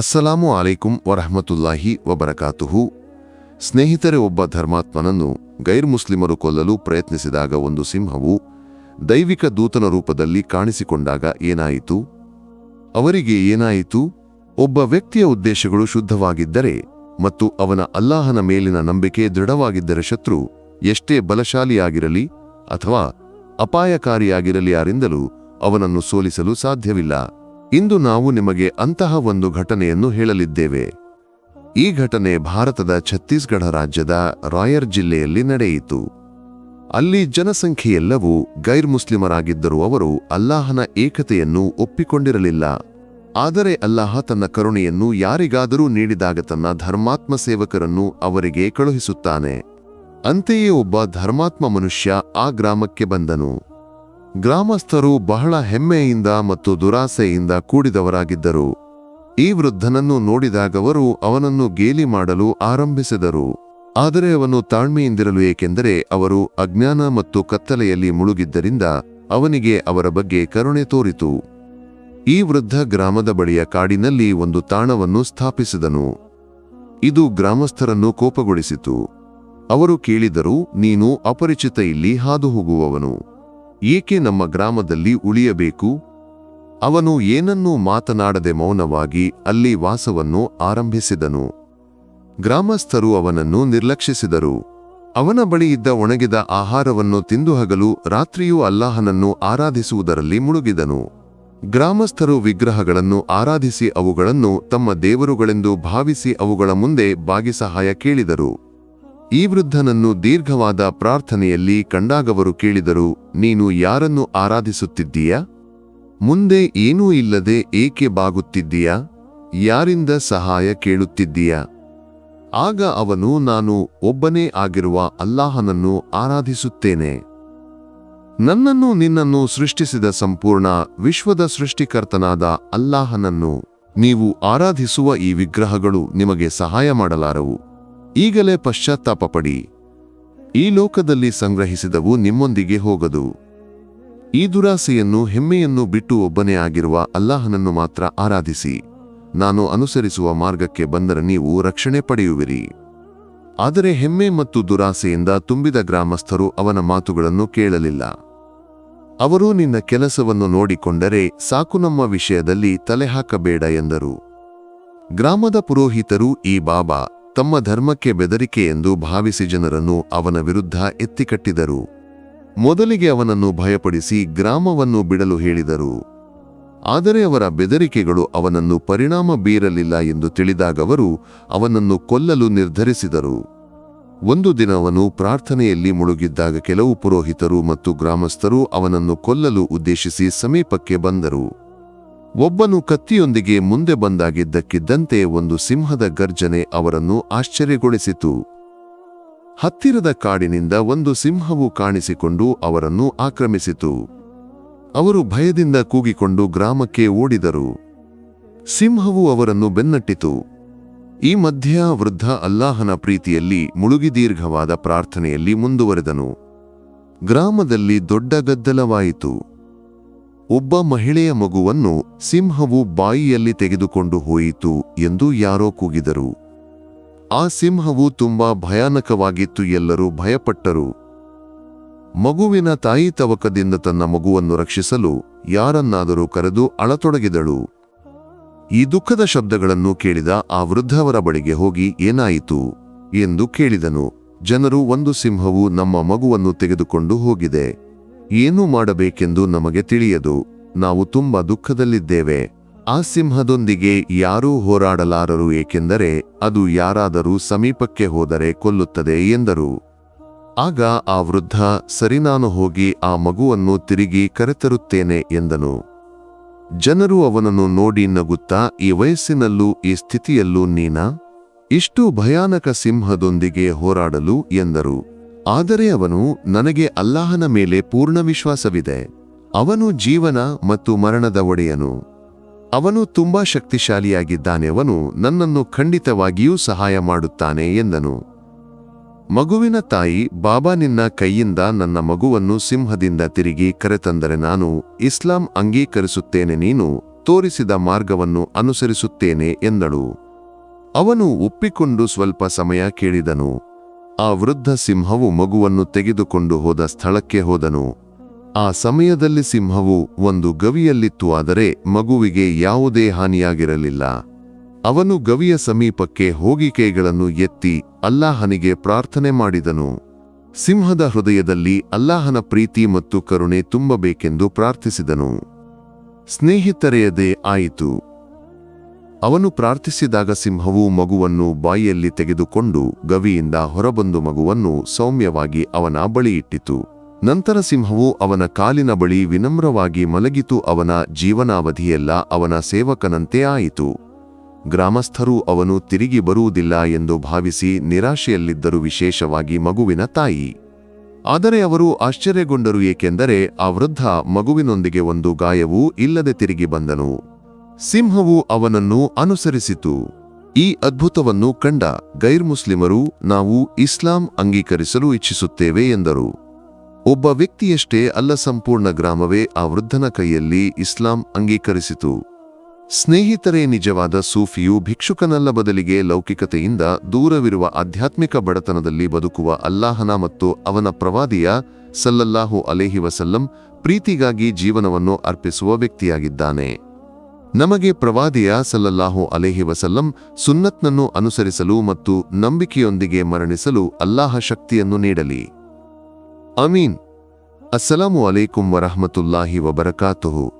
ಅಸ್ಸಲಾಮು ಅಲೈಕುಂ ವರಹಮತುಲ್ಲಾಹಿ ವಬರಕಾತುಹು ಸ್ನೇಹಿತರೆ, ಒಬ್ಬ ಧರ್ಮಾತ್ಮನನ್ನು ಗೈರ್ ಮುಸ್ಲಿಮರು ಕೊಲ್ಲಲು ಪ್ರಯತ್ನಿಸಿದಾಗ ಒಂದು ಸಿಂಹವು ದೈವಿಕ ದೂತನ ರೂಪದಲ್ಲಿ ಕಾಣಿಸಿಕೊಂಡಾಗ ಏನಾಯಿತು? ಅವರಿಗೆ ಏನಾಯಿತು? ಒಬ್ಬ ವ್ಯಕ್ತಿಯ ಉದ್ದೇಶಗಳು ಶುದ್ಧವಾಗಿದ್ದರೆ ಮತ್ತು ಅವನ ಅಲ್ಲಾಹನ ಮೇಲಿನ ನಂಬಿಕೆ ದೃಢವಾಗಿದ್ದರೆ ಶತ್ರು ಎಷ್ಟೇ ಬಲಶಾಲಿಯಾಗಿರಲಿ ಅಥವಾ ಅಪಾಯಕಾರಿಯಾಗಿರಲಿ ಯಾರಿಂದಲೂ ಅವನನ್ನು ಸೋಲಿಸಲು ಸಾಧ್ಯವಿಲ್ಲ. ಇಂದು ನಾವು ನಿಮಗೆ ಅಂತಹ ಒಂದು ಘಟನೆಯನ್ನು ಹೇಳಲಿದ್ದೇವೆ. ಈ ಘಟನೆ ಭಾರತದ ಛತ್ತೀಸ್ಗಢ ರಾಜ್ಯದ ರಾಯರ್ ಜಿಲ್ಲೆಯಲ್ಲಿ ನಡೆಯಿತು. ಅಲ್ಲಿ ಜನಸಂಖ್ಯೆಯೆಲ್ಲವೂ ಗೈರ್ ಮುಸ್ಲಿಮರಾಗಿದ್ದರೂ ಅವರು ಅಲ್ಲಾಹನ ಏಕತೆಯನ್ನು ಒಪ್ಪಿಕೊಂಡಿರಲಿಲ್ಲ. ಆದರೆ ಅಲ್ಲಾಹ ತನ್ನ ಕರುಣೆಯನ್ನು ಯಾರಿಗಾದರೂ ನೀಡಿದಾಗ ತನ್ನ ಧರ್ಮಾತ್ಮ ಸೇವಕರನ್ನು ಅವರಿಗೆ ಕಳುಹಿಸುತ್ತಾನೆ. ಅಂತೆಯೇ ಒಬ್ಬ ಧರ್ಮಾತ್ಮ ಮನುಷ್ಯ ಆ ಗ್ರಾಮಕ್ಕೆ ಬಂದನು. ಗ್ರಾಮಸ್ಥರು ಬಹಳ ಹೆಮ್ಮೆಯಿಂದ ಮತ್ತು ದುರಾಸೆಯಿಂದ ಕೂಡಿದವರಾಗಿದ್ದರು. ಈ ವೃದ್ಧನನ್ನು ನೋಡಿದಾಗವರು ಅವನನ್ನು ಗೇಲಿ ಮಾಡಲು ಆರಂಭಿಸಿದರು. ಆದರೆ ಅವನು ತಾಳ್ಮೆಯಿಂದಿರಲು ಏಕೆಂದರೆ ಅವರು ಅಜ್ಞಾನ ಮತ್ತು ಕತ್ತಲೆಯಲ್ಲಿ ಮುಳುಗಿದ್ದರಿಂದ ಅವನಿಗೆ ಅವರ ಬಗ್ಗೆ ಕರುಣೆ ತೋರಿತು. ಈ ವೃದ್ಧ ಗ್ರಾಮದ ಬಳಿಯ ಕಾಡಿನಲ್ಲಿ ಒಂದು ತಾಣವನ್ನು ಸ್ಥಾಪಿಸಿದನು. ಇದು ಗ್ರಾಮಸ್ಥರನ್ನು ಕೋಪಗೊಳಿಸಿತು. ಅವರು ಕೇಳಿದರು, ನೀನು ಅಪರಿಚಿತ ಇಲ್ಲಿ ಹಾದು ಹೋಗುವವನು ಏಕೆ ನಮ್ಮ ಗ್ರಾಮದಲ್ಲಿ ಉಳಿಯಬೇಕು? ಅವನು ಏನನ್ನೂ ಮಾತನಾಡದೆ ಮೌನವಾಗಿ ಅಲ್ಲಿ ವಾಸವನ್ನು ಆರಂಭಿಸಿದನು. ಗ್ರಾಮಸ್ಥರು ಅವನನ್ನು ನಿರ್ಲಕ್ಷಿಸಿದರು. ಅವನ ಬಳಿ ಇದ್ದ ಒಣಗಿದ ಆಹಾರವನ್ನು ತಿಂದು ಹಗಲು ರಾತ್ರಿಯೂ ಅಲ್ಲಾಹನನ್ನು ಆರಾಧಿಸುವುದರಲ್ಲಿ ಮುಳುಗಿದನು. ಗ್ರಾಮಸ್ಥರು ವಿಗ್ರಹಗಳನ್ನು ಆರಾಧಿಸಿ ಅವುಗಳನ್ನು ತಮ್ಮ ದೇವರುಗಳೆಂದು ಭಾವಿಸಿ ಅವುಗಳ ಮುಂದೆ ಬಾಗಿಸಹಾಯ ಕೇಳಿದರು. ಈ ವೃದ್ಧನನ್ನು ದೀರ್ಘವಾದ ಪ್ರಾರ್ಥನೆಯಲ್ಲಿ ಕಂಡಾಗವರು ಕೇಳಿದರು, ನೀನು ಯಾರನ್ನು ಆರಾಧಿಸುತ್ತಿದ್ದೀಯ? ಮುಂದೆ ಏನೂ ಇಲ್ಲದೆ ಏಕೆ ಬಾಗುತ್ತಿದ್ದೀಯ? ಯಾರಿಂದ ಸಹಾಯ ಕೇಳುತ್ತಿದ್ದೀಯ? ಆಗ ಅವನು, ನಾನು ಒಬ್ಬನೇ ಆಗಿರುವ ಅಲ್ಲಾಹನನ್ನು ಆರಾಧಿಸುತ್ತೇನೆ. ನನ್ನನ್ನು ನಿನ್ನನ್ನು ಸೃಷ್ಟಿಸಿದ ಸಂಪೂರ್ಣ ವಿಶ್ವದ ಸೃಷ್ಟಿಕರ್ತನಾದ ಅಲ್ಲಾಹನನ್ನು ನೀವು ಆರಾಧಿಸುವ ಈ ವಿಗ್ರಹಗಳು ನಿಮಗೆ ಸಹಾಯ ಮಾಡಲಾರವು. ಈಗಲೇ ಪಶ್ಚಾತ್ತಾಪಪಡಿ. ಈ ಲೋಕದಲ್ಲಿ ಸಂಗ್ರಹಿಸಿದವು ನಿಮ್ಮೊಂದಿಗೆ ಹೋಗದು. ಈ ದುರಾಸೆಯನ್ನು ಹೆಮ್ಮೆಯನ್ನು ಬಿಟ್ಟು ಒಬ್ಬನೇ ಆಗಿರುವ ಅಲ್ಲಾಹನನ್ನು ಮಾತ್ರ ಆರಾಧಿಸಿ. ನಾನು ಅನುಸರಿಸುವ ಮಾರ್ಗಕ್ಕೆ ಬಂದರೆ ನೀವು ರಕ್ಷಣೆ ಪಡೆಯುವಿರಿ. ಆದರೆ ಹೆಮ್ಮೆ ಮತ್ತು ದುರಾಸೆಯಿಂದ ತುಂಬಿದ ಗ್ರಾಮಸ್ಥರು ಅವನ ಮಾತುಗಳನ್ನು ಕೇಳಲಿಲ್ಲ. ಅವರು ನಿನ್ನ ಕೆಲಸವನ್ನು ನೋಡಿಕೊಂಡರೆ ಸಾಕು ನಮ್ಮ ವಿಷಯದಲ್ಲಿ ತಲೆಹಾಕಬೇಡ ಎಂದರು. ಗ್ರಾಮದ ಪುರೋಹಿತರು, ಈ ಬಾಬಾ ತಮ್ಮ ಧರ್ಮಕ್ಕೆ ಬೆದರಿಕೆ ಎಂದು ಭಾವಿಸಿ ಜನರನ್ನು ಅವನ ವಿರುದ್ಧ ಎತ್ತಿಕಟ್ಟಿದರು. ಮೊದಲಿಗೆ ಅವನನ್ನು ಭಯಪಡಿಸಿ ಗ್ರಾಮವನ್ನು ಬಿಡಲು ಹೇಳಿದರು. ಆದರೆ ಅವರ ಬೆದರಿಕೆಗಳು ಅವನನ್ನು ಪರಿಣಾಮ ಬೀರಲಿಲ್ಲ ಎಂದು ತಿಳಿದಾಗವರು ಅವನನ್ನು ಕೊಲ್ಲಲು ನಿರ್ಧರಿಸಿದರು. ಒಂದು ದಿನ ಅವನು ಪ್ರಾರ್ಥನೆಯಲ್ಲಿ ಮುಳುಗಿದ್ದಾಗ ಕೆಲವು ಪುರೋಹಿತರು ಮತ್ತು ಗ್ರಾಮಸ್ಥರು ಅವನನ್ನು ಕೊಲ್ಲಲು ಉದ್ದೇಶಿಸಿ ಸಮೀಪಕ್ಕೆ ಬಂದರು. ಒಬ್ಬನು ಕತ್ತಿಯೊಂದಿಗೆ ಮುಂದೆ ಬಂದಾಗಿದ್ದಕ್ಕಿದ್ದಂತೆ ಒಂದು ಸಿಂಹದ ಗರ್ಜನೆ ಅವರನ್ನು ಆಶ್ಚರ್ಯಗೊಳಿಸಿತು. ಹತ್ತಿರದ ಕಾಡಿನಿಂದ ಒಂದು ಸಿಂಹವು ಕಾಣಿಸಿಕೊಂಡು ಅವರನ್ನು ಆಕ್ರಮಿಸಿತು. ಅವರು ಭಯದಿಂದ ಕೂಗಿಕೊಂಡು ಗ್ರಾಮಕ್ಕೆ ಓಡಿದರು. ಸಿಂಹವು ಅವರನ್ನು ಬೆನ್ನಟ್ಟಿತು. ಈ ಮಧ್ಯ ವೃದ್ಧ ಅಲ್ಲಾಹನ ಪ್ರೀತಿಯಲ್ಲಿ ಮುಳುಗಿ ದೀರ್ಘವಾದ ಪ್ರಾರ್ಥನೆಯಲ್ಲಿ ಮುಂದುವರೆದನು. ಗ್ರಾಮದಲ್ಲಿ ದೊಡ್ಡ ಗದ್ದಲವಾಯಿತು. ಒಬ್ಬ ಮಹಿಳೆಯ ಮಗುವನ್ನು ಸಿಂಹವು ಬಾಯಿಯಲ್ಲಿ ತೆಗೆದುಕೊಂಡು ಹೋಯಿತು ಎಂದು ಯಾರೋ ಕೂಗಿದರು. ಆ ಸಿಂಹವು ತುಂಬಾ ಭಯಾನಕವಾಗಿತ್ತು, ಎಲ್ಲರೂ ಭಯಪಟ್ಟರು. ಮಗುವಿನ ತಾಯಿ ತವಕದಿಂದ ತನ್ನ ಮಗುವನ್ನು ರಕ್ಷಿಸಲು ಯಾರನ್ನಾದರೂ ಕರೆದು ಅಳತೊಡಗಿದಳು. ಈ ದುಃಖದ ಶಬ್ದಗಳನ್ನು ಕೇಳಿದ ಆ ವೃದ್ಧವರ ಬಳಿಗೆ ಹೋಗಿ, ಏನಾಯಿತು? ಎಂದು ಕೇಳಿದನು. ಜನರು, ಒಂದು ಸಿಂಹವು ನಮ್ಮ ಮಗುವನ್ನು ತೆಗೆದುಕೊಂಡು ಹೋಗಿದೆ. ಏನು ಮಾಡಬೇಕೆಂದು ನಮಗೆ ತಿಳಿಯದು. ನಾವು ತುಂಬಾ ದುಃಖದಲ್ಲಿದ್ದೇವೆ. ಆ ಸಿಂಹದೊಂದಿಗೆ ಯಾರೂ ಹೋರಾಡಲಾರರು ಏಕೆಂದರೆ ಅದು ಯಾರಾದರೂ ಸಮೀಪಕ್ಕೆ ಹೋದರೆ ಕೊಲ್ಲುತ್ತದೆ ಎಂದರು. ಆಗ ಆ ವೃದ್ಧ, ಸರಿ ನಾನು ಹೋಗಿ ಆ ಮಗುವನ್ನು ತಿರುಗಿ ಕರೆತರುತ್ತೇನೆ ಎಂದನು. ಜನರು ಅವನನ್ನು ನೋಡಿ ನಗುತ್ತಾ, ಈ ವಯಸ್ಸಿನಲ್ಲೂ ಈ ಸ್ಥಿತಿಯಲ್ಲೂ ನೀನಾ? ಇಷ್ಟು ಭಯಾನಕ ಸಿಂಹದೊಂದಿಗೆ ಹೋರಾಡಲು ಎಂದರು. ಆದರೆ ಅವನು ನನಗೆ ಅಲ್ಲಾಹನ ಮೇಲೆ ಪೂರ್ಣ ವಿಶ್ವಾಸವಿದೆ. ಅವನು ಜೀವನ ಮತ್ತು ಮರಣದ ಒಡೆಯನು. ಅವನು ತುಂಬಾ ಶಕ್ತಿಶಾಲಿಯಾಗಿದ್ದಾನೆ, ಅವನು ನನ್ನನ್ನು ಖಂಡಿತವಾಗಿಯೂ ಸಹಾಯ ಮಾಡುತ್ತಾನೆ ಎಂದನು. ಮಗುವಿನ ತಾಯಿ ಬಾಬಾ ನಿನ್ನ ಕೈಯಿಂದ ನನ್ನ ಮಗುವನ್ನು ಸಿಂಹದಿಂದ ತಿರುಗಿ ಕರೆತಂದರೆ ನಾನು ಇಸ್ಲಾಂ ಅಂಗೀಕರಿಸುತ್ತೇನೆ, ನೀನು ತೋರಿಸಿದ ಮಾರ್ಗವನ್ನು ಅನುಸರಿಸುತ್ತೇನೆ ಎಂದಳು. ಅವನು ಒಪ್ಪಿಕೊಂಡು ಸ್ವಲ್ಪ ಸಮಯ ಕೇಳಿದನು. ಆ ವೃದ್ಧ ಸಿಂಹವು ಮಗುವನ್ನು ತೆಗೆದುಕೊಂಡು ಹೋದ ಸ್ಥಳಕ್ಕೆ ಹೋದನು. ಆ ಸಮಯದಲ್ಲಿ ಸಿಂಹವು ಒಂದು ಗವಿಯಲ್ಲಿತ್ತು ಆದರೆ ಮಗುವಿಗೆ ಯಾವುದೇ ಹಾನಿಯಾಗಿರಲಿಲ್ಲ. ಅವನು ಗವಿಯ ಸಮೀಪಕ್ಕೆ ಹೋಗಿ ಕೈಗಳನ್ನು ಎತ್ತಿ ಅಲ್ಲಾಹನಿಗೆ ಪ್ರಾರ್ಥನೆ ಮಾಡಿದನು. ಸಿಂಹದ ಹೃದಯದಲ್ಲಿ ಅಲ್ಲಾಹನ ಪ್ರೀತಿ ಮತ್ತು ಕರುಣೆ ತುಂಬಬೇಕೆಂದು ಪ್ರಾರ್ಥಿಸಿದನು. ಸ್ನೇಹಿತರೆಯದೇ, ಆಯಿತು. ಅವನು ಪ್ರಾರ್ಥಿಸಿದಾಗ ಸಿಂಹವು ಮಗುವನ್ನು ಬಾಯಿಯಲ್ಲಿ ತೆಗೆದುಕೊಂಡು ಗವಿಯಿಂದ ಹೊರಬಂದು ಮಗುವನ್ನು ಸೌಮ್ಯವಾಗಿ ಅವನ ಬಳಿಯಿಟ್ಟಿತು ನಂತರ ಸಿಂಹವು ಅವನ ಕಾಲಿನ ಬಳಿ ವಿನಮ್ರವಾಗಿ ಮಲಗಿತು, ಅವನ ಜೀವನಾವಧಿಯೆಲ್ಲ ಅವನ ಸೇವಕನಂತೆ ಆಯಿತು. ಗ್ರಾಮಸ್ಥರು ಅವನು ತಿರುಗಿ ಬರುವುದಿಲ್ಲ ಎಂದು ಭಾವಿಸಿ ನಿರಾಶೆಯಲ್ಲಿದ್ದರು ವಿಶೇಷವಾಗಿ ಮಗುವಿನ ತಾಯಿ. ಆದರೆ ಅವರು ಆಶ್ಚರ್ಯಗೊಂಡರು ಏಕೆಂದರೆ ಆ ವೃದ್ಧ ಮಗುವಿನೊಂದಿಗೆ ಒಂದು ಗಾಯವೂ ಇಲ್ಲದೆ ತಿರುಗಿ ಬಂದನು. ಸಿಂಹವು ಅವನನ್ನು ಅನುಸರಿಸಿತು. ಈ ಅದ್ಭುತವನ್ನು ಕಂಡ ಗೈರ್ ಮುಸ್ಲಿಮರು, ನಾವು ಇಸ್ಲಾಂ ಅಂಗೀಕರಿಸಲು ಇಚ್ಛಿಸುತ್ತೇವೆ ಎಂದರು. ಒಬ್ಬ ವ್ಯಕ್ತಿಯಷ್ಟೇ ಅಲ್ಲ, ಸಂಪೂರ್ಣ ಗ್ರಾಮವೇ ಆ ವೃದ್ಧನ ಕೈಯಲ್ಲಿ ಇಸ್ಲಾಂ ಅಂಗೀಕರಿಸಿತು. ಸ್ನೇಹಿತರೇ, ನಿಜವಾದ ಸೂಫಿಯು ಭಿಕ್ಷುಕನಲ್ಲ ಬದಲಿಗೆ ಲೌಕಿಕತೆಯಿಂದ ದೂರವಿರುವ ಆಧ್ಯಾತ್ಮಿಕ ಬಡತನದಲ್ಲಿ ಬದುಕುವ ಅಲ್ಲಾಹನ ಮತ್ತು ಅವನ ಪ್ರವಾದಿಯ ಸಲ್ಲಲ್ಲಾಹು ಅಲೇಹಿ ವಸಲ್ಲಂ ಪ್ರೀತಿಗಾಗಿ ಜೀವನವನ್ನು ಅರ್ಪಿಸುವ ವ್ಯಕ್ತಿಯಾಗಿದ್ದಾನೆ. ನಮಗೆ ಪ್ರವಾದಿಯ ಸಲ್ಲಲ್ಲಾಹು ಅಲೇಹಿ ವಸಲ್ಲಂ ಸುನ್ನತ್ನನ್ನು ಅನುಸರಿಸಲು ಮತ್ತು ನಂಬಿಕೆಯೊಂದಿಗೆ ಮರಣಿಸಲು ಅಲ್ಲಾಹ ಶಕ್ತಿಯನ್ನು ನೀಡಲಿ. ಅಮೀನ್. ಅಸ್ಸಲಾಮು ಅಲೈಕುಂ ವರಹಮತುಲ್ಲಾಹಿ ವಬರಕಾತುಹು.